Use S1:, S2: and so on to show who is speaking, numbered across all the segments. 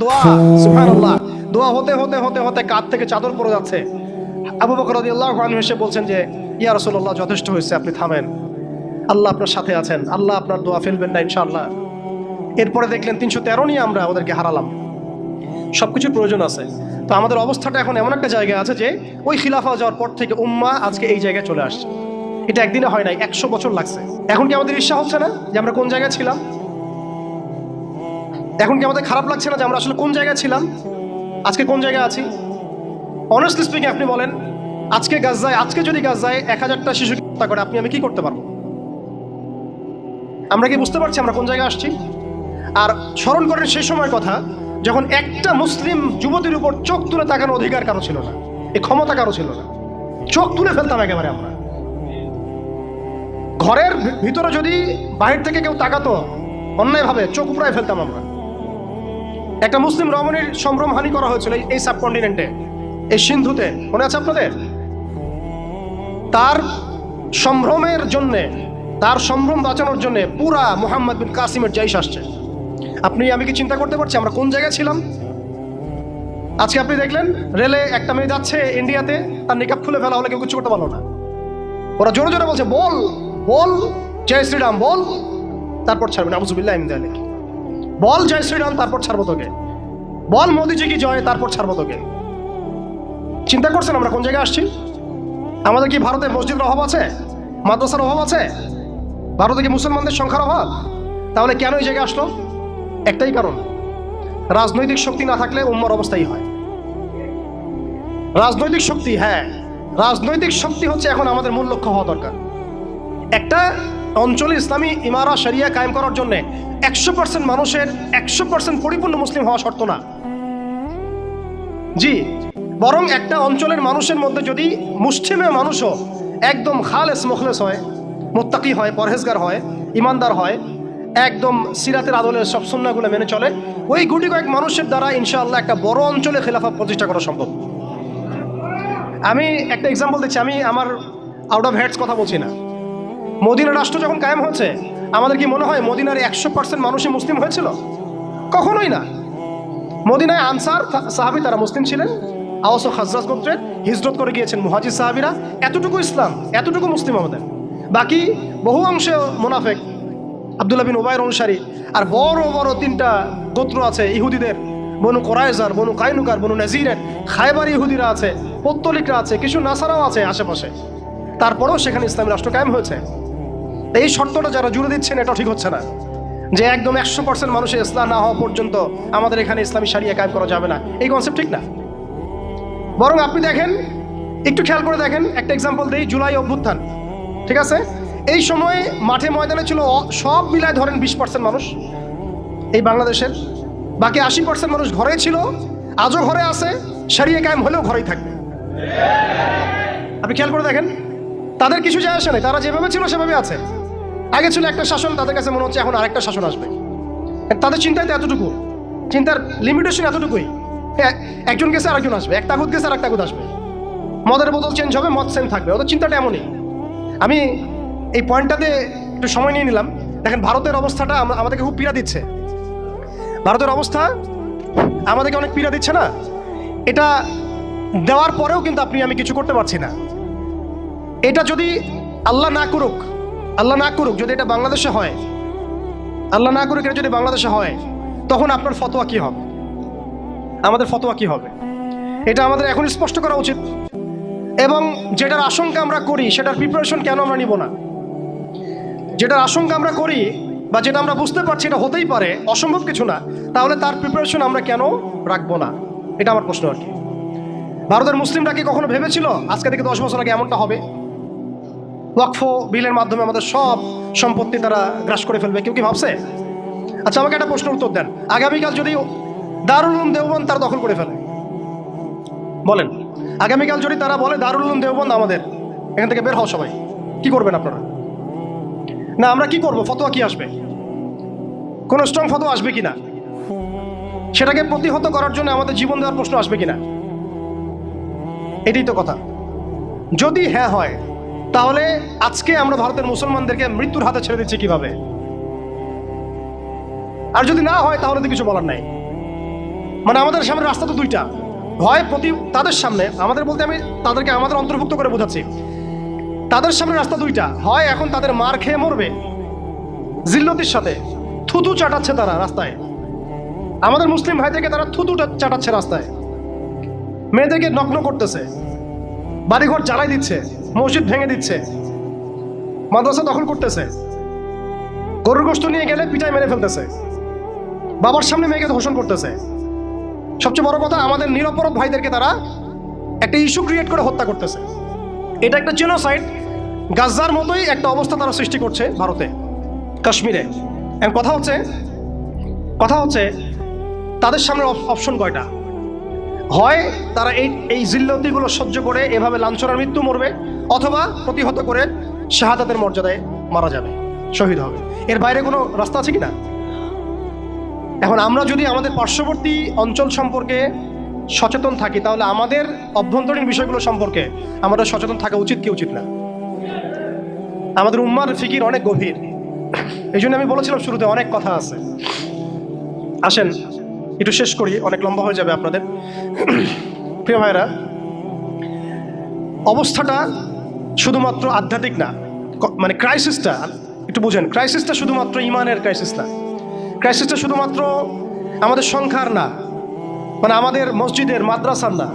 S1: দোয়া সুবহানাল্লাহ। দোয়া হতে হতে হতে হতে কাঁধ থেকে চাদর পড়ে যাচ্ছে। আবু বকর রাদিয়াল্লাহু আনহু এসে বলছেন যে ইয়া রাসূলুল্লাহ যথেষ্ট হয়েছে আপনি থামেন। আল্লাহ আপনার সাথে আছেন। আল্লাহ আপনার দোয়া ফেলবেন না ইনশাআল্লাহ। এরপরে দেখলেন তিনশো তেরো নিয়ে আমরা ওদেরকে হারালাম। সব কিছুর প্রয়োজন আছে। তো আমাদের অবস্থাটা এখন এমন একটা জায়গায় আছে যে ওই খিলাফা যাওয়ার পর থেকে উম্মা আজকে এই জায়গায় চলে আসছে। এটা একদিনে হয় নাই একশো বছর লাগছে। এখন কি আমাদের ঈর্ষা হচ্ছে না যে আমরা কোন জায়গায় ছিলাম? এখন কি আমাদের খারাপ লাগছে না যে আমরা আসলে কোন জায়গায় ছিলাম? আজকে কোন জায়গায় আছি? অনেস্টলি স্পিকিং আপনি বলেন, আজকে গাজায়, আজকে যদি গাজায় এক হাজারটা শিশুকে হত্যা করে, আপনি আমি কি করতে পারব? আমরা কি বুঝতে পারছি আমরা কোন জায়গায় আসছি? আর স্মরণ করেন সেই সময়ের কথা, যখন একটা মুসলিম যুবতীর উপর চোখ তুলে তাকানোর অধিকার কারও ছিল না এই ক্ষমতা কারও ছিল না। চোখ তুলে ফেলতাম একেবারে আমরা। ঘরের ভিতরে যদি বাইরে থেকে কেউ তাকাতো, অন্যায়ভাবে চোখ উপড়ায় ফেলতাম আমরা। একটা মুসলিম রমণীর সম্ভ্রমহানি করা হয়েছিল এই- সাবকন্টিনেন্টে। এই সিন্ধুতে। মনে আছে আপনাদের? তার সম্ভ্রমের জন্যে, তার সম্ভ্রম বাঁচানোর জন্যে পুরা মোহাম্মদ বিন কাসিমের জাইশ আসছে। আপনি, আমি কি চিন্তা করতে পারছি? আমরা কোন জায়গায় ছিলাম? আজকে আপনি দেখলেন, রেলে একটা মেয়ে যাচ্ছে ইন্ডিয়াতে, তার নিকাপ খুলে ফেলা হলে কেউ কিছু করতে পারল না। ওরা জোরে জোরে বলছে, বল বল, জয় শ্রীরাম, বল। তারপর ছাড়বেন আবুজুবিল্লাহ ইমদ আলী বল জয় শ্রীরাম, তারপর ছাড়বো তোকে। বল মোদিজি কি জয়, তারপর ছাড়বো তোকে। চিন্তা করছেন আমরা কোন জায়গায় আসছি? আমাদের কি ভারতে মসজিদের অভাব আছে? মাদ্রাসার অভাব আছে? ভারতে কি মুসলমানদের সংখ্যার অভাব? তাহলে কেন এই জায়গায় আসলো? একটাই কারণ, রাজনৈতিক শক্তি না থাকলে উম্মার অবস্থাই হয়। রাজনৈতিক শক্তি হ্যাঁ রাজনৈতিক শক্তি হচ্ছে এখন আমাদের মূল লক্ষ্য হওয়া দরকার। একটা অঞ্চলে ইসলামী ইমারা শরিয়া কায়েম করার জন্য একশো পার্সেন্ট মানুষের একশো পার্সেন্ট পরিপূর্ণ মুসলিম হওয়া শর্ত না। জি, বরং একটা অঞ্চলের মানুষের মধ্যে যদি মুসলিমে মানুষও একদম খালেস মুখলেস হয়, মোত্তাকি হয়, পরহেজগার হয়, ইমানদার হয়, একদম সিরাতের আদলের সব সুন্নাগুলো মেনে চলে, ওই গুটি কয়েক মানুষের দ্বারা ইনশাআল্লাহ একটা বড় অঞ্চলে খেলাফা প্রতিষ্ঠা করা সম্ভব। আমি একটা এক্সাম্পল দিচ্ছি, আমি আমার আউট অফ হেডস কথা বলছি না। মদিনা রাষ্ট্র যখন কায়েম হয়েছে, আমাদের কি মনে হয় মদিনার একশো পার্সেন্ট মানুষই মুসলিম হয়েছিল? কখনোই না। মদিনায় আনসার সাহাবি তারা মুসলিম ছিলেন। আওয়াস ও খাজরাজ গোত্রের হিজরত করে গিয়েছেন মুহাজির সাহাবিরা। এতটুকু ইসলাম, এতটুকু মুসলিম আমাদের। বাকি বহু অংশে মোনাফেক, আবদুল্লাহ বিন ওবায়ের অনুসারী, আর বড় বড় তিনটা গোত্র আছে ইহুদিদের। বনু কোরাইজার, বনু কাইনুকার, বনু নাজিরের, খায়বার ইহুদিরা আছে, পত্তলিকরা আছে, কিছু নাসারাও আছে আশেপাশে। তারপরেও সেখানে ইসলামী রাষ্ট্র কায়েম হয়েছে। এই শর্তটা যারা জুড়ে দিচ্ছেন, এটা ঠিক হচ্ছে না। যে একদম একশো পার্সেন্ট মানুষের ইসলাম না হওয়া পর্যন্ত আমাদের এখানে ইসলামী সারিয়া কায়েম করা যাবে না। এই কনসেপ্ট ঠিক না। বরং আপনি দেখেন, একটু খেয়াল করে দেখেন, একটা এক্সাম্পল দিই, জুলাই অভ্যুত্থান। ঠিক আছে? এই সময় মাঠে ময়দানে ছিল সব মিলায় ধরেন বিশ পার্সেন্ট মানুষ, এই বাংলাদেশের। বাকি আশি পার্সেন্ট মানুষ ঘরেই ছিল, আজও ঘরে আছে সারিয়ে কায়েম হলেও ঘরেই থাকবে। আপনি খেয়াল করে দেখেন তাদের কিছু যায় আসে নাই তারা যেভাবে ছিল সেভাবে আছে। আগে ছিল একটা শাসন তাদের কাছে মনে হচ্ছে এখন আরেকটা শাসন আসবে। তাদের চিন্তায় তো এতটুকু চিন্তার লিমিটেশন এতটুকুই। হ্যাঁ, একজন গেছে আরেকজন আসবে এক তাগুদ গেছে আর এক তাগুদ আসবে। মদের বোতল চেঞ্জ হবে মদ সেম থাকবে ওদের চিন্তাটা এমনই। আমি এই পয়েন্টটাতে একটু সময় নিয়ে নিলাম। দেখেন ভারতের অবস্থাটা আমাদেরকে খুব পীড়া দিচ্ছে। ভারতের অবস্থা আমাদেরকে অনেক পীড়া দিচ্ছে না। এটা দেওয়ার পরেও কিন্তু আপনি আমি কিছু করতে পারছি না। এটা যদি আল্লাহ না করুক, আল্লাহ না করুক, যদি এটা বাংলাদেশে হয়, আল্লাহ না করুক, এটা যদি বাংলাদেশে হয়, তখন আপনার ফতোয়া কি হবে? আমাদের ফতোয়া কি হবে? এটা আমাদের এখন স্পষ্ট করা উচিত। এবং যেটার আশঙ্কা আমরা করি, সেটার প্রিপারেশন কেন আমরা নিব না? যেটার আশঙ্কা আমরা করি বা যেটা আমরা বুঝতে পারছি এটা হতেই পারে, অসম্ভব কিছু না, তাহলে তার প্রিপারেশন আমরা কেন রাখব না? এটা আমার প্রশ্ন আর কি। ভারতের মুসলিমরা কি কখনো ভেবেছিল, আজকে থেকে দশ বছর আগে এমনটা হবে? ওয়াকফ বিলের মাধ্যমে আমাদের সব সম্পত্তি তারা গ্রাস করে ফেলবে। কেউ কি ভাবছে? আচ্ছা আমাকে একটা প্রশ্নের উত্তর দেন। আগামীকাল যদি দারুল উলুম দেওবন্দ তারা দখল করে ফেলে। বলেন, আগামীকাল যদি তারা বলে দারুল উলুম দেওবন্দ আমাদের, এখান থেকে বের হও সবাই। কি করবেন আপনারা? না, আমরা কি করব? ফতোয়া কি আসবে? কোনো স্ট্রং ফতোয়া আসবে কিনা? সেটাকে প্রতিহত করার জন্য আমাদের জীবন দেওয়ার প্রশ্ন আসবে কিনা? এটাই তো কথা। যদি হ্যাঁ হয় তাহলে আজকে আমরা ভারতের মুসলমানদেরকে মৃত্যুর হাতে ছেড়ে দিচ্ছি কীভাবে? আর যদি না হয়, তাহলে তো কিছু বলার নাই। মানে আমাদের সামনে রাস্তা তো দুইটা। হয় প্রতি তাদের সামনে, আমাদের বলতে আমি তাদেরকে আমাদের অন্তর্ভুক্ত করে বোঝাচ্ছি। তাদের সামনে রাস্তা দুইটা। হয় এখন তাদের মার খেয়ে মরবে, জিল্লতির সাথে থুতু চাটাচ্ছে তারা রাস্তায়। আমাদের মুসলিম ভাইদেরকে তারা থুতু চাটাচ্ছে রাস্তায়। মেয়েদেরকে নগ্ন করতেছে, বাড়িঘর জ্বালাই দিচ্ছে। মসজিদ ভেঙে দিচ্ছে। মাদ্রাসা দখল করতেছে। গরুর গোস্ত নিয়ে গেলে পিটাই মেরে ফেলতেছে। বাবার সামনে মেয়েকে ধর্ষণ করতেছে। সবচেয়ে বড় কথা, আমাদের নিরপরাধ ভাইদেরকে তারা একটা ইস্যু ক্রিয়েট করে হত্যা করতেছে। এটা একটা জেনোসাইড গাজার মতোই একটা অবস্থা তারা সৃষ্টি করছে ভারতে। কাশ্মীরে। এখন কথা হচ্ছে কথা হচ্ছে, তাদের সামনে অপশন কয়টা? হয় তারা এই এই জিল্লতিগুলো সহ্য করে, এভাবে লাঞ্ছনার মৃত্যু মরবে অথবা প্রতিহত করে শাহাদাতের মর্যাদায় মারা যাবে, শহীদ হবে। এর বাইরে কোনো রাস্তা আছে কি না এখন আমরা যদি আমাদের পার্শ্ববর্তী অঞ্চল সম্পর্কে সচেতন থাকি, তাহলে আমাদের অভ্যন্তরীণ বিষয়গুলো সম্পর্কে আমাদের সচেতন থাকা উচিত কি উচিত না? আমাদের উম্মার ফিকির অনেক গভীর। এই জন্য আমি বলেছিলাম শুরুতে অনেক কথা আছে। আসেন, একটু শেষ করি, অনেক লম্বা হয়ে যাবে আপনাদের। প্রিয় ভাইরা অবস্থাটা শুধুমাত্র আধ্যাত্মিক না মানে ক্রাইসিসটা একটু বুঝেন ক্রাইসিসটা শুধুমাত্র ইমানের ক্রাইসিস না। ক্রাইসিসটা শুধুমাত্র আমাদের সংখ্যার না মানে আমাদের মসজিদের, মাদ্রাসার না।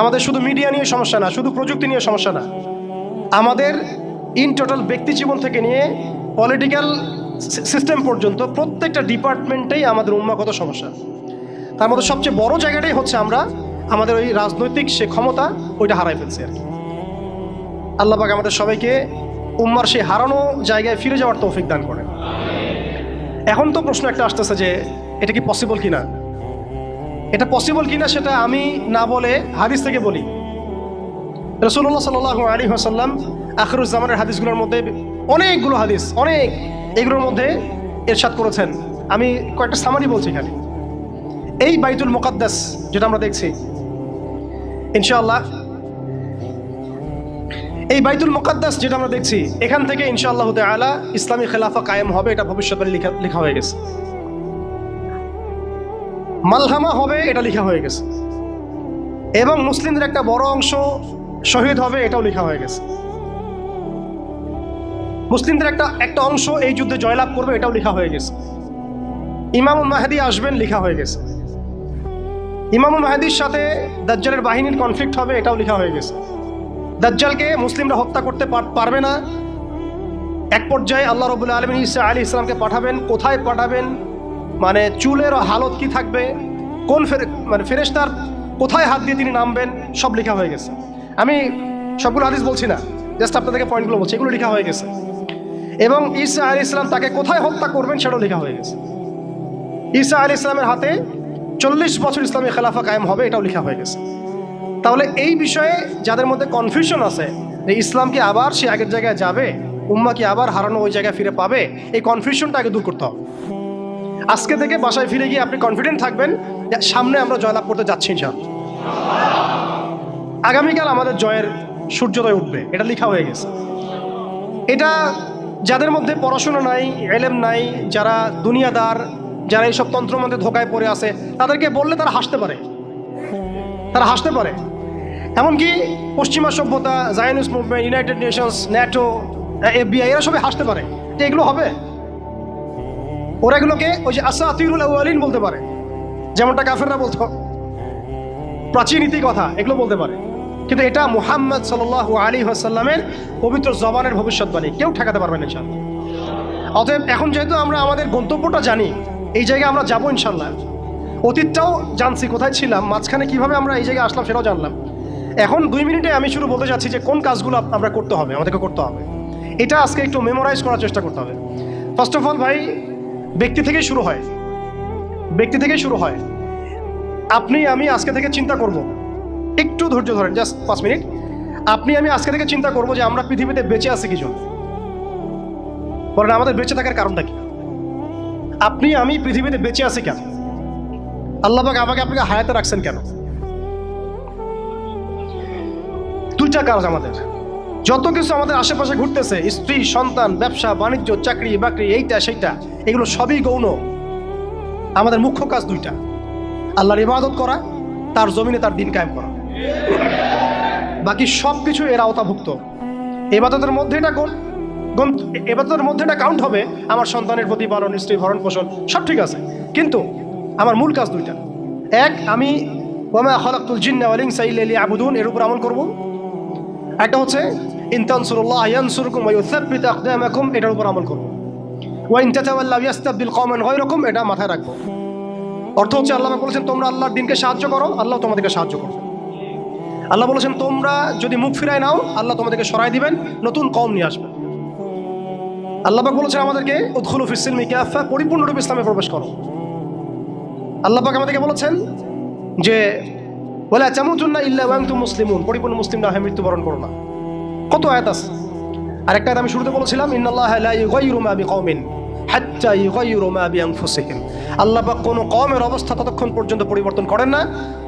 S1: আমাদের শুধু মিডিয়া নিয়ে সমস্যা না, শুধু প্রযুক্তি নিয়ে সমস্যা না। আমাদের ইন টোটাল ব্যক্তি জীবন থেকে নিয়ে পলিটিক্যাল সিস্টেম পর্যন্ত প্রত্যেকটা ডিপার্টমেন্টেই আমাদের উন্মাগত সমস্যা। তার মধ্যে সবচেয়ে বড় জায়গাটাই হচ্ছে আমরা, আমাদের ওই রাজনৈতিক সে ক্ষমতা, ওইটা হারাই ফেলছি আর কি। আল্লাহ পাক আমাদের সবাইকে উম্মার সেই হারানো জায়গায় ফিরে যাওয়ার তৌফিক দান করেন। এখন তো প্রশ্ন একটা আসতেছে যে, এটা কি পসিবল কিনা? এটা পসিবল কিনা সেটা আমি না বলে হাদিস থেকে বলি। রসুল্লাহ সাল আলী হাসাল্লাম আখরুজ্জামানের হাদিসগুলোর মধ্যে অনেকগুলো হাদিস, অনেক এগুলোর মধ্যে এরশাদ করেছেন। আমি কয়েকটা সামারি বলছি এখানে। এই বাইতুল মোকাদ্দাস যেটা আমরা দেখছি, ইনশাআল্লাহ এই বাইতুল মোকাদ্দাস যেটা আমরা দেখছি, এখান থেকে ইনশাআল্লাহ আলা ইসলামী খেলাফা কায়েম হবে, এটা ভবিষ্যতে লেখা লেখা হয়ে গেছে। মালহামা হবে, এটা লেখা হয়ে গেছে। এবং মুসলিমদের একটা বড় অংশ শহীদ হবে, এটাও লেখা হয়ে গেছে। মুসলিমদের একটা একটা অংশ এই যুদ্ধে জয়লাভ করবে, এটাও লেখা হয়ে গেছে। ইমামুল মাহাদি আসবেন, লেখা হয়ে গেছে। ইমামুল মাহাদির সাথে দাজ্জালের বাহিনীর কনফ্লিক্ট হবে, এটাও লেখা হয়ে গেছে। দাজ্জালকে মুসলিমরা হত্যা করতে পার- পারবে না। এক পর্যায়ে আল্লাহ রবুল্লা আলমিন ইসা আলী ইসলামকে পাঠাবেন। কোথায় পাঠাবেন? মানে চুলের হালত কি থাকবে? কোন ফেরে মানে ফেরেস্তার কোথায় হাত দিয়ে তিনি নামবেন? সব লেখা হয়ে গেছে। আমি সবগুলো হাদিস বলছি না। জাস্ট আপনাদেরকে পয়েন্টগুলো বলছি। এগুলো লেখা হয়ে গেছে। এবং ঈসা আলী ইসলাম তাকে কোথায় হত্যা করবেন সেটাও লেখা হয়ে গেছে। ঈসা আলী ইসলামের হাতে চল্লিশ বছর ইসলামী খেলাফা কায়েম হবে, এটাও লেখা হয়ে গেছে। তাহলে এই বিষয়ে যাদের মধ্যে কনফিউশন আছে যে ইসলাম কি আবার সে আগের জায়গায় যাবে, উম্মা কি আবার হারানো ওই জায়গায় ফিরে পাবে, এই কনফিউশনটা আগে দূর করতে হবে। আজকে থেকে বাসায় ফিরে গিয়ে আপনি কনফিডেন্ট থাকবেন সামনে আমরা জয়লাভ করতে যাচ্ছি ইনশাআল্লাহ। আগামীকাল আমাদের জয়ের সূর্যোদয় উঠবে, এটা লেখা হয়ে গেছে। এটা যাদের মধ্যে পড়াশোনা নাই, এলেম নাই, যারা দুনিয়াদার, যারা এইসব তন্ত্রমন্ত্রে ধোকায় পড়ে আছে, তাদেরকে বললে তারা হাসতে পারে। তারা হাসতে পারে। এমনকি পশ্চিমা সভ্যতা Zionist movement United Nations NATO FBI এরা সবাই হাসতে পারে। এগুলো হবে? ওরা এগুলোকে ওই যে আসা আতিরুল আউয়ালিন বলতে পারে। যেমনটা কাফেররা বলতো। প্রাচীন ইতি কথা, এগুলো বলতে পারে। কিন্তু এটা মুহাম্মদ সাল্লাহ আলী আসাল্লামের পবিত্র জবানের ভবিষ্যৎবাণী। কেউ ঠেকাতে পারবে না ইনশাল্লাহ অতএব এখন যেহেতু আমরা আমাদের গন্তব্যটা জানি, এই জায়গায় আমরা যাব ইনশাল্লাহ অতীতটাও জানছি, কোথায় ছিলাম, মাঝখানে কীভাবে আমরা এই জায়গায় আসলাম সেটাও জানলাম। এখন দুই মিনিটে আমি শুরু বলতে চাচ্ছি যে কোন কাজগুলো আমরা করতে হবে, আমাদেরকে করতে হবে। এটা আজকে একটু মেমোরাইজ করার চেষ্টা করতে হবে। ফার্স্ট অফ অল ভাই, ব্যক্তি থেকেই শুরু হয়। ব্যক্তি থেকেই শুরু হয়। আপনি, আমি আজকে থেকে চিন্তা করব। একটু ধৈর্য ধরেন জাস্ট পাঁচ মিনিট। আপনি, আমি আজকে থেকে চিন্তা করব যে আমরা পৃথিবীতে বেঁচে আছি কি জন্য? বলেন, আমাদের বেঁচে থাকার কারণটা কি? আপনি, আমি পৃথিবীতে বেঁচে আছি কেন? আল্লাহ আমাকে আপনাকে হায়াতে রাখছেন কেন? দুইটা কাজ আমাদের। যত কিছু আমাদের আশেপাশে ঘুরতেছে, স্ত্রী, সন্তান, ব্যবসা, বাণিজ্য, চাকরি, বাকরি, এইটা, সেইটা, এগুলো সবই গৌণ। আমাদের মুখ্য কাজ দুইটা। আল্লাহর ইবাদত করা, তার জমিনে তার দিন কায়েম করা। বাকি সব কিছু এর আওতাভুক্ত। এবাদতের মধ্যে এটা গন্ত- এবাদতের মধ্যে এটা কাউন্ট হবে। আমার সন্তানের প্রতিপালন স্ত্রী ভরণ পোষণ, সব ঠিক আছে। কিন্তু আমার মূল কাজ দুইটা। এক, আমি ওমা খলাকুল জিন্না ওয়ালিং সাইলি আবুদুন এর উপর আমল করব। একটা হচ্ছে, ইনতানসুরুল্লাহ এটার উপর আমল করব এটা মাথায় অর্থ হচ্ছে, আল্লাহ বলেছেন, তোমরা দিনকে সাহায্য করো, আল্লাহ তোমাদেরকে সাহায্য আল্লাহ বলেছেন, তোমরা যদি মুখ ফিরায় নাও, আল্লাহ তোমাদেরকে দিবেন, নতুন কম নিয়ে আসবেন। বলেছেন আমাদেরকে পরিপূর্ণরূপে ইসলামে প্রবেশ করো। আল্লাহবাক আমাদেরকে বলেছেন যে বলে চামুতুন্না ইল্লা ওয়াংতু মুসলিমুন। পরিপূর্ণ মুসলিম না হয়ে মৃত্যুবরণ করো না। কত আয়াত আছে? আরেকটা আয়াত আমি শুরুতে বলেছিলাম, ইন্নাল্লাহ লা ইউগাইয়িরু মা বিকওমিন হাত্তা ইউগাইয়িরু মা বিআনফুসিহিম। আল্লাহ পাক কোনো কওমের অবস্থা ততক্ষণ পর্যন্ত পরিবর্তন করেন না,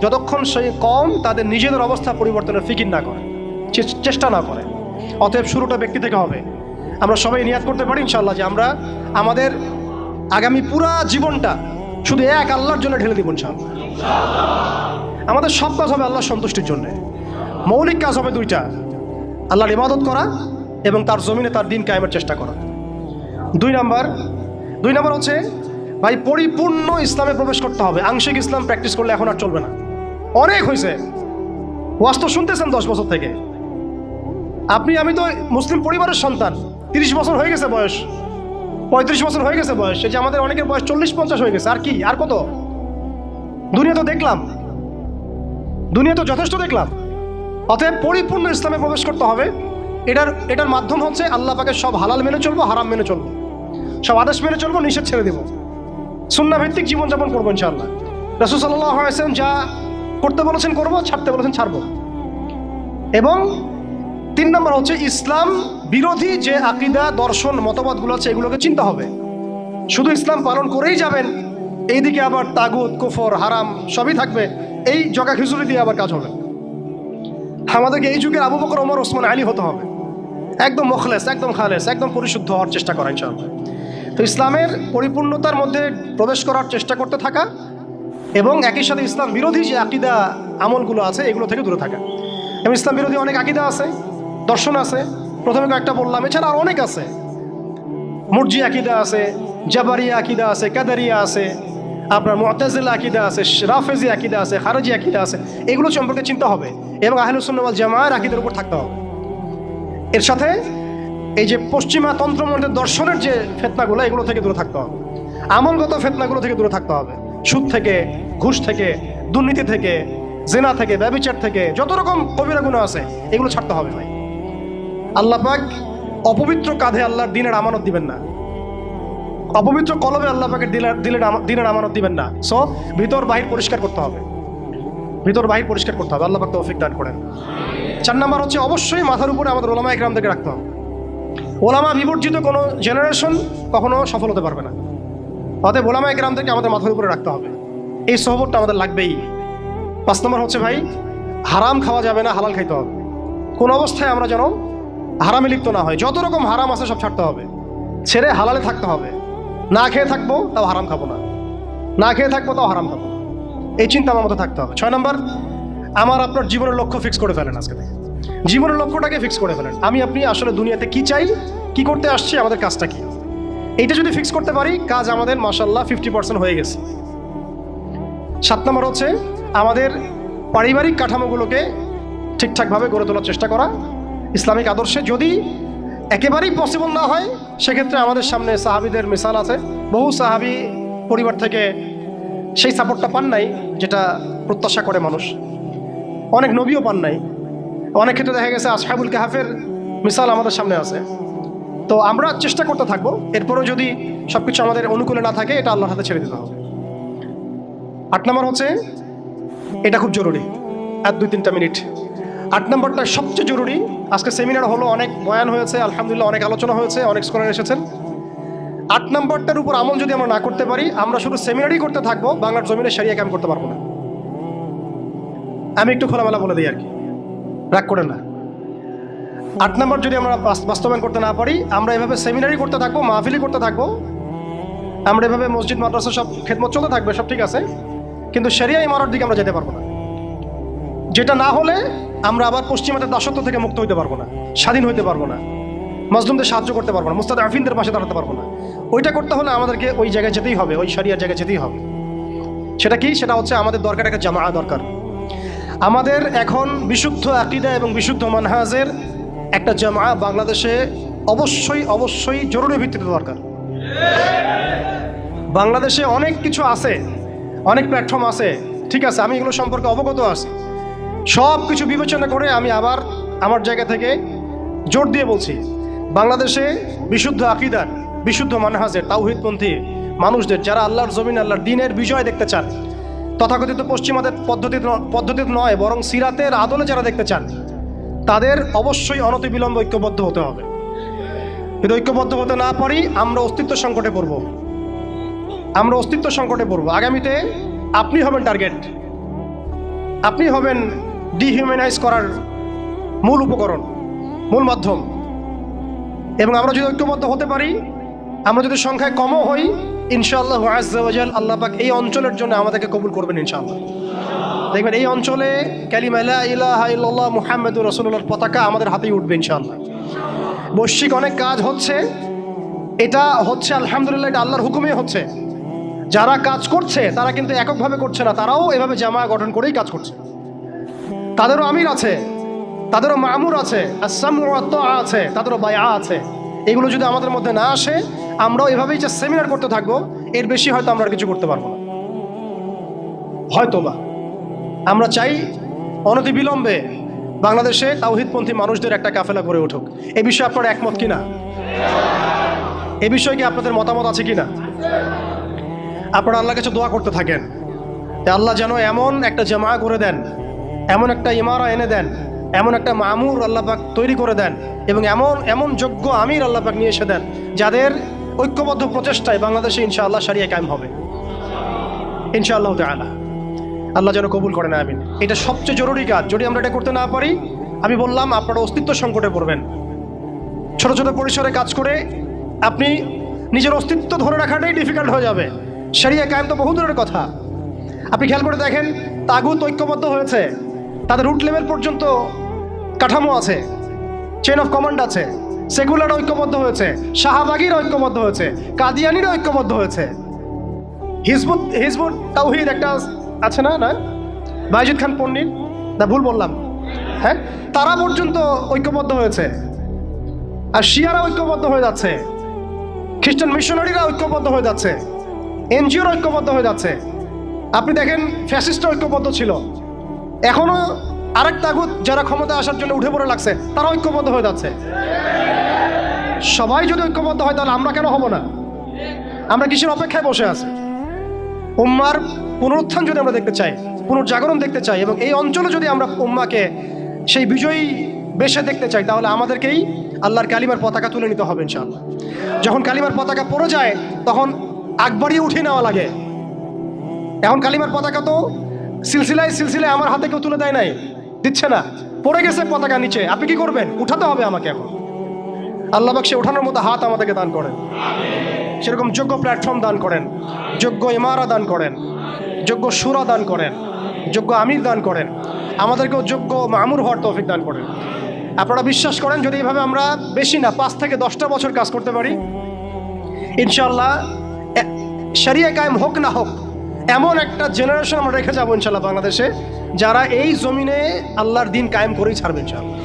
S1: যতক্ষণ সেই কম তাদের নিজেদের অবস্থা পরিবর্তনের ফিকির না করে চেষ্টা না করে। অতএব শুরুটা ব্যক্তি থেকে হবে। আমরা সবাই নিয়াত করতে পারি ইনশাআল্লাহ যে আমরা আমাদের আগামী পুরা জীবনটা শুধু এক আল্লাহর জন্য ঢেলে দিব ইনশাআল্লাহ। আমাদের সব কাজ হবে আল্লাহর সন্তুষ্টির জন্য। মৌলিক কাজ হবে দুইটা। আল্লাহর ইবাদত করা এবং তার জমিনে তার দিন কায়েমের চেষ্টা করা। দুই নাম্বার দুই নাম্বার হচ্ছে, ভাই, পরিপূর্ণ ইসলামে প্রবেশ করতে হবে। আংশিক ইসলাম প্র্যাকটিস করলে এখন আর চলবে না। অনেক হয়েছে ওয়াজ তো শুনতেছেন দশ বছর থেকে। আপনি, আমি তো মুসলিম পরিবারের সন্তান। তিরিশ বছর হয়ে গেছে বয়স। পঁয়ত্রিশ বছর হয়ে গেছে বয়স যে আমাদের অনেকের বয়স চল্লিশ পঞ্চাশ হয়ে গেছে, আর কি, আর কত? দুনিয়া তো দেখলাম। দুনিয়া তো যথেষ্ট দেখলাম। অতএব পরিপূর্ণ ইসলামে প্রবেশ করতে হবে। এটার এটার মাধ্যম হচ্ছে আল্লাহ পাকে সব হালাল মেনে চলবো, হারাম মেনে চলবো। সব আদেশ মেনে চলবো, নিষেধ ছেড়ে দেবো। সুন্না ভিত্তিক জীবনযাপন করব, ইনশাআল্লাহ। রসুল সাল্লাম যা করতে বলেছেন করব, ছাড়তে বলেছেন ছাড়বো। এবং তিন নম্বর হচ্ছে ইসলাম বিরোধী যে আকিদা, দর্শন, মতবাদগুলো আছে, এগুলোকে চিন্তা হবে। শুধু ইসলাম পালন করেই যাবেন, এইদিকে আবার তাগুত, কুফর, হারাম সবই থাকবে, এই জগা খিচুড়ি দিয়ে আবার কাজ হবে। আমাদেরকে এই যুগের আবু বকর, ওমর, ওসমান, আলী হতে হবে। একদম মখলেস, একদম খালেস, একদম পরিশুদ্ধ হওয়ার চেষ্টা করা ইনশাআল্লাহ। তো ইসলামের পরিপূর্ণতার মধ্যে প্রবেশ করার চেষ্টা করতে থাকা এবং একই সাথে ইসলাম বিরোধী যে আকিদা, আমলগুলো আছে, এগুলো থেকে দূরে থাকা। এবং ইসলাম বিরোধী অনেক আকিদা আছে, দর্শন আছে প্রথমে কয়েকটা বললাম, এছাড়া আর অনেক আছে। মুরজি আকিদা আছে জাবারিয়া আকিদা আছে কাদারিয়া আছে, আপনার মতাজিল আকিদা আছে, রাফেজি আকিদা আছে, খারজি আকিদা আছে, এগুলো সম্পর্কে চিন্তা হবে এবং আহলুসুন্নওয়াল জামার আকিদের উপর থাকতে হবে। এর সাথে এই যে পশ্চিমা তন্ত্রমন্ত্রের দর্শনের যে ফেতনাগুলো, এগুলো থেকে দূরে থাকতে হবে। আমলগত ফেতনাগুলো থেকে দূরে থাকতে হবে। সুদ থেকে, ঘুষ থেকে, দুর্নীতি থেকে, জেনা থেকে, ব্যবচার থেকে, যত রকম কবিরা আছে, এগুলো ছাড়তে হবে ভাই। আল্লাহ পাক অপবিত্র কাঁধে আল্লাহর দিনের আমানত দিবেন না। অপবিত্র কলমে আল্লাহ পাকের দিলের দিনের আমানত দিবেন না। সো ভিতর, বাহির পরিষ্কার করতে হবে। ভিতর, বাহির পরিষ্কার করতে হবে। আল্লাহ পাক তৌফিক দান করেন। চার নাম্বার হচ্ছে, অবশ্যই মাথার উপরে আমাদের ওলামা একরামদেরকে রাখতে হবে। ওলামা বিবর্জিত কোনো জেনারেশন কখনো সফল হতে পারবে না। অতএব ওলামা একরামদেরকে আমাদের মাথার উপরে রাখতে হবে। এই সহবতটা আমাদের লাগবেই। পাঁচ নম্বর হচ্ছে, ভাই, হারাম খাওয়া যাবে না, হালাল খাইতে হবে। কোন অবস্থায় আমরা যেন হারামে লিপ্ত না হয়। যত রকম হারাম আছে সব ছাড়তে হবে। ছেড়ে হালালে থাকতে হবে। না খেয়ে থাকব, তাও হারাম খাব না। না খেয়ে থাকব, তাও হারাম খাব এই চিন্তা আমার মধ্যে থাকতে হবে। ছয় নম্বর, আমার আপনার জীবনের লক্ষ্য ফিক্স করে ফেলেন আজকে থেকে। জীবনের লক্ষ্যটাকে ফিক্স করে ফেলেন। আমি, আপনি আসলে দুনিয়াতে কি চাই, কি করতে আসছি, আমাদের কাজটা কি? এইটা যদি ফিক্স করতে পারি, কাজ আমাদের মাসাল্লাহ ফিফটি পার্সেন্ট হয়ে গেছে। সাত নম্বর হচ্ছে, আমাদের পারিবারিক কাঠামোগুলোকে ঠিকঠাকভাবে গড়ে তোলার চেষ্টা করা। ইসলামিক আদর্শে যদি একেবারেই পসিবল না হয়, সেক্ষেত্রে আমাদের সামনে সাহাবিদের মিসাল আছে। বহু সাহাবি পরিবার থেকে সেই সাপোর্টটা পান নাই, যেটা প্রত্যাশা করে মানুষ। অনেক নবীও পান নাই। অনেক ক্ষেত্রে দেখা গেছে আসহাবুল কাহাফের মিসাল আমাদের সামনে আছে। তো আমরা চেষ্টা করতে থাকব। এরপরেও যদি সব কিছু আমাদের অনুকূলে না থাকে, এটা আল্লাহর হাতে ছেড়ে দিতে হবে। আট নম্বর হচ্ছে, এটা খুব জরুরি। আর দুই, তিনটা মিনিট। আট নম্বরটা সবচেয়ে জরুরি। আজকে সেমিনার হলো, অনেক বয়ান হয়েছে, আলহামদুলিল্লাহ অনেক আলোচনা হয়েছে, অনেক স্কলার এসেছেন। আট নম্বরটার উপর আমল যদি আমরা না করতে পারি, আমরা শুধু সেমিনারই করতে থাকব, বাংলার জমিনে সারিয়া ক্যাম্প করতে পারব না। আমি একটু খোলামেলা বলে দিই আর কি। রাগ করে না। আট নম্বর যদি আমরা বাস্তবায়ন করতে না পারি, আমরা এভাবে সেমিনারই করতে থাকব, মাহফিলি করতে থাকব, আমরা এভাবে মসজিদ, মাদ্রাসা সব খেদমত চলতে থাকবে, সব ঠিক আছে। কিন্তু সেরিয়া ইমারত দিকে আমরা যেতে পারব না। যেটা না হলে আমরা আবার পশ্চিমাদের দাসত্ব থেকে মুক্ত হইতে পারব না, স্বাধীন হইতে পারব না, মজলুমদের সাহায্য করতে পারব না, মুস্তাদ আফিনদের পাশে দাঁড়াতে পারব না। ওইটা করতে হলে আমাদেরকে ওই জায়গায় যেতেই হবে, ওই সারিয়ার জায়গায় যেতেই হবে। সেটা কি? সেটা হচ্ছে আমাদের দরকার, একটা জামা দরকার। আমাদের এখন বিশুদ্ধ আকিদা এবং বিশুদ্ধ মানহাজের একটা জামা বাংলাদেশে অবশ্যই অবশ্যই জরুরি ভিত্তিতে দরকার। বাংলাদেশে অনেক কিছু আছে, অনেক প্ল্যাটফর্ম আছে, ঠিক আছে, আমি এগুলো সম্পর্কে অবগত আছি। সব কিছু বিবেচনা করে আমি আবার আমার জায়গা থেকে জোর দিয়ে বলছি, বাংলাদেশে বিশুদ্ধ আকিদার, বিশুদ্ধ মানহাজের, তাওহিদপন্থী মানুষদের যারা আল্লাহর জমিন, আল্লাহর দিনের বিজয় দেখতে চান, তথাকথিত পশ্চিমাদের পদ্ধতি পদ্ধতিতে নয়, বরং সিরাতের আদলে যারা দেখতে চান, তাদের অবশ্যই অনতিবিলম্ব ঐক্যবদ্ধ হতে হবে। যদি ঐক্যবদ্ধ হতে না পারি, আমরা অস্তিত্ব সংকটে পড়ব। আমরা অস্তিত্ব সংকটে পড়ব। আগামীতে আপনি হবেন টার্গেট আপনি হবেন ডিহিউম্যানাইজ করার মূল উপকরণ, মূল মাধ্যম। এবং আমরা যদি ঐক্যবদ্ধ হতে পারি, আমরা যদি সংখ্যায় কমও হই, ইনশাআল্লাহ আজাল আল্লাহ পাক এই অঞ্চলের জন্য আমাদেরকে কবুল করবেন ইনশাআল্লাহ। দেখবেন এই অঞ্চলে ক্যালিমা লা ইলাহা ইল্লাল্লাহ মুহাম্মাদুর রাসূলুল্লাহর পতাকা আমাদের হাতেই উঠবে ইনশাআল্লাহ। বৈশ্বিক অনেক কাজ হচ্ছে, এটা হচ্ছে আলহামদুলিল্লাহ, এটা আল্লাহর হুকুমে হচ্ছে। যারা কাজ করছে, তারা কিন্তু এককভাবে করছে না, তারাও এভাবে জামা গঠন করেই কাজ করছে। তাদেরও আমির আছে, তাদেরও মামুর আছে আছে, তাদেরও বায়া আছে। এগুলো যদি আমাদের মধ্যে না আসে আমরাও এভাবেই যে সেমিনার করতে থাকব, এর বেশি হয়তো আমরা কিছু করতে পারব না। হয়তো বা আমরা চাই অনতি বিলম্বে বাংলাদেশে তাওহিদপন্থী মানুষদের একটা কাফেলা গড়ে উঠুক। এ বিষয়ে আপনারা একমত কিনা? এ বিষয়ে কি আপনাদের মতামত আছে কিনা? আপনারা আল্লাহ কাছে দোয়া করতে থাকেন। আল্লাহ যেন এমন একটা জামা করে দেন এমন একটা ইমারা এনে দেন, এমন একটা মামুর আল্লাপাক তৈরি করে দেন এবং এমন এমন যোগ্য আমির আল্লাপাক নিয়ে এসে দেন যাদের ঐক্যবদ্ধ প্রচেষ্টায় বাংলাদেশে ইনশাআল্লাহ সারিয়া কায়েম হবে। ইনশাআল্লাহ তালা আল্লাহ যেন কবুল করেন, আমিন। এটা সবচেয়ে জরুরি কাজ। যদি আমরা এটা করতে না পারি, আমি বললাম, আপনারা অস্তিত্ব সংকটে পড়বেন। ছোট ছোট পরিসরে কাজ করে আপনি নিজের অস্তিত্ব ধরে রাখাটাই ডিফিকাল্ট হয়ে যাবে। সারিয়া কায়েম তো বহু দূরের কথা। আপনি খেয়াল করে দেখেন, তাগুত ঐক্যবদ্ধ হয়েছে। তাদের রুট লেভেল পর্যন্ত কাঠামো আছে। চেন অফ কমান্ড আছে। সেকুলার ঐক্যবদ্ধ হয়েছে। শাহবাগির ঐক্যবদ্ধ হয়েছে। কাদিয়ানির ঐক্যবদ্ধ হয়েছে। হিজবুত হিজবুত তাওহিদ একটা আছে না না বাইজুদ খান পন্ডিত না, ভুল বললাম। হ্যাঁ? তারা পর্যন্ত ঐক্যবদ্ধ হয়েছে। আর শিয়ারা ঐক্যবদ্ধ হয়ে যাচ্ছে। খ্রিস্টান মিশনারিরা ঐক্যবদ্ধ হয়ে যাচ্ছে। এনজিওর ঐক্যবদ্ধ হয়ে যাচ্ছে। আপনি দেখেন ফ্যাসিস্ট ঐক্যবদ্ধ ছিল। এখনও আরেক তাগুত যারা ক্ষমতা আসার জন্য উঠে পড়ে লাগছে, তারা ঐক্যবদ্ধ হয়ে যাচ্ছে। সবাই যদি ঐক্যবদ্ধ হয়, তাহলে আমরা কেন হব না? আমরা কিসের অপেক্ষায় বসে আছি? উম্মার পুনরুত্থান যদি আমরা দেখতে চাই, পুনর্জাগরণ দেখতে চাই, এবং এই অঞ্চলে যদি আমরা উম্মাকে সেই বিজয়ী বেশে দেখতে চাই, তাহলে আমাদেরকেই আল্লাহর কালিমার পতাকা তুলে নিতে হবে, ইনশাআল্লাহ। যখন কালিমার পতাকা পড়ে যায়, তখন আগবাড়িয়ে উঠে নেওয়া লাগে। এখন কালিমার পতাকা তো সিলসিলায় সিলসিলায় আমার হাতে কেউ তুলে দেয় নাই। দিচ্ছে না। পড়ে গেছে পতাকা নিচে। আপনি কি করবেন? উঠাতে হবে আমাকে এখন। আল্লাহ বাক সে ওঠানোর মতো হাত আমাদেরকে দান করেন। সেরকম যোগ্য প্ল্যাটফর্ম দান করেন। যোগ্য ইমারা দান করেন। যোগ্য সুরা দান করেন। যোগ্য আমির দান করেন। আমাদেরকেও যোগ্য মামুর হওয়ার তৌফিক দান করেন। আপনারা বিশ্বাস করেন, যদি এইভাবে আমরা বেশি না, পাঁচ থেকে দশটা বছর কাজ করতে পারি ইনশাল্লাহ সারিয়া কায়েম হোক না হোক এমন একটা জেনারেশন আমরা রেখে যাব ইনশাল্লাহ বাংলাদেশে, যারা এই জমিনে আল্লাহর দিন কায়েম করেই ছাড়বে ইনশাল্লাহ।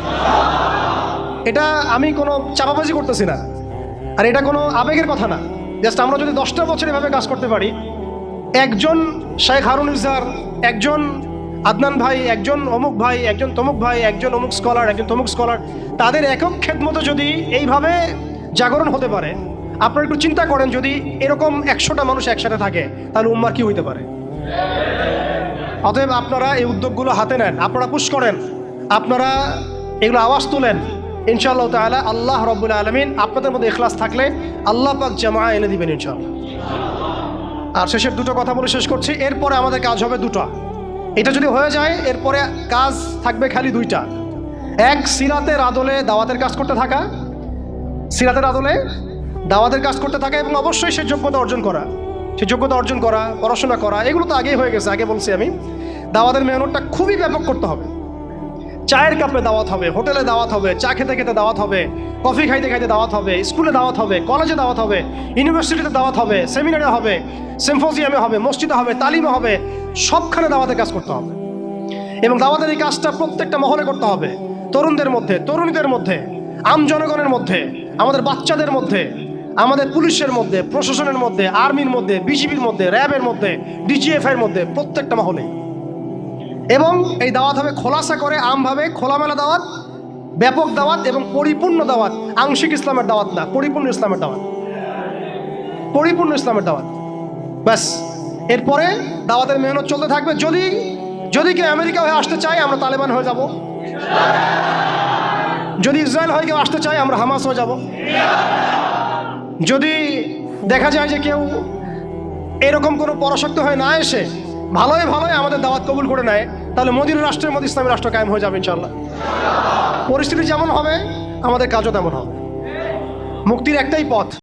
S1: এটা আমি কোনো চাপাবাজি করতেছি না, আর এটা কোনো আবেগের কথা না। জাস্ট আমরা যদি দশটা বছর এভাবে কাজ করতে পারি, একজন শেখ হারুন ইজার, একজন আদনান ভাই, একজন অমুক ভাই, একজন তমুক ভাই, একজন অমুক স্কলার একজন তমুক স্কলার তাদের একক খেদমতো যদি এইভাবে জাগরণ হতে পারে আপনারা একটু চিন্তা করেন, যদি এরকম একশোটা মানুষ একসাথে থাকে, তাহলে উম্মার কি হইতে পারে? অতএব আপনারা এই উদ্যোগগুলো হাতে নেন, আপনারা পুশ করেন, আপনারা এগুলো আওয়াজ তুলেন। ইনশাআল্লাহ তাআলা আল্লাহ রব্বুল আলমিন আপনাদের মধ্যে এখলাস থাকলে আল্লাহ পাক জামা এনে দিবেন ইনশাআল্লাহ। আর শেষের দুটো কথা বলে শেষ করছি, এরপরে আমাদের কাজ হবে দুটো। এটা যদি হয়ে যায়, এরপরে কাজ থাকবে খালি দুইটা। এক, সিরাতের আদলে দাওয়াতের কাজ করতে থাকা। সিরাতের আদলে দাওয়াতের কাজ করতে থাকা এবং অবশ্যই সে যোগ্যতা অর্জন করা। সে যোগ্যতা অর্জন করা, পড়াশোনা করা, এগুলো তো আগেই হয়ে গেছে, আগে বলছি আমি। দাওয়াতের মেহনতটা খুবই ব্যাপক করতে হবে। চায়ের কাপে দাওয়াত হবে, হোটেলে দাওয়াত হবে, চা খেতে খেতে দাওয়াত হবে, কফি খাইতে খাইতে দাওয়াত হবে, স্কুলে দাওয়াত হবে, কলেজে দাওয়াত হবে, ইউনিভার্সিটিতে দাওয়াত হবে, সেমিনারে হবে, সিম্পোজিয়ামে হবে, মসজিদে হবে, তালিমে হবে, সবখানে দাওয়াতের কাজ করতে হবে। এবং দাওয়াতের এই কাজটা প্রত্যেকটা মহলে করতে হবে। তরুণদের মধ্যে, তরুণীদের মধ্যে, আম জনগণের মধ্যে, আমাদের বাচ্চাদের মধ্যে আমাদের পুলিশের মধ্যে, প্রশাসনের মধ্যে, আর্মির মধ্যে, বিজিবির মধ্যে, র্যাবের মধ্যে ডিজিএফ এর মধ্যে, প্রত্যেকটা মহলে। এবং এই দাওয়াত হবে খোলাসা করে, আমভাবে খোলামেলা দাওয়াত, ব্যাপক দাওয়াত এবং পরিপূর্ণ দাওয়াত, আংশিক ইসলামের দাওয়াত না, পরিপূর্ণ ইসলামের দাওয়াত। পরিপূর্ণ ইসলামের দাওয়াত। ব্যাস। এরপরে দাওয়াতের মেহনত চলতে থাকবে। যদি যদি কেউ আমেরিকা হয়ে আসতে চায়, আমরা তালেবান হয়ে যাব। যদি ইসরায়েল হয়ে কেউ আসতে চায়, আমরা হামাস হয়ে যাব। যদি দেখা যায় যে কেউ এরকম কোনো পরাশক্ত হয়ে না এসে ভালোই ভালোই আমাদের দাওয়াত কবুল করে নেয়, তাহলে মদিনা রাষ্ট্রের মধ্যে ইসলামী রাষ্ট্র কায়েম হয়ে যাবে ইনশাল্লাহ পরিস্থিতি যেমন হবে, আমাদের কাজও তেমন হবে। মুক্তির একটাই পথ।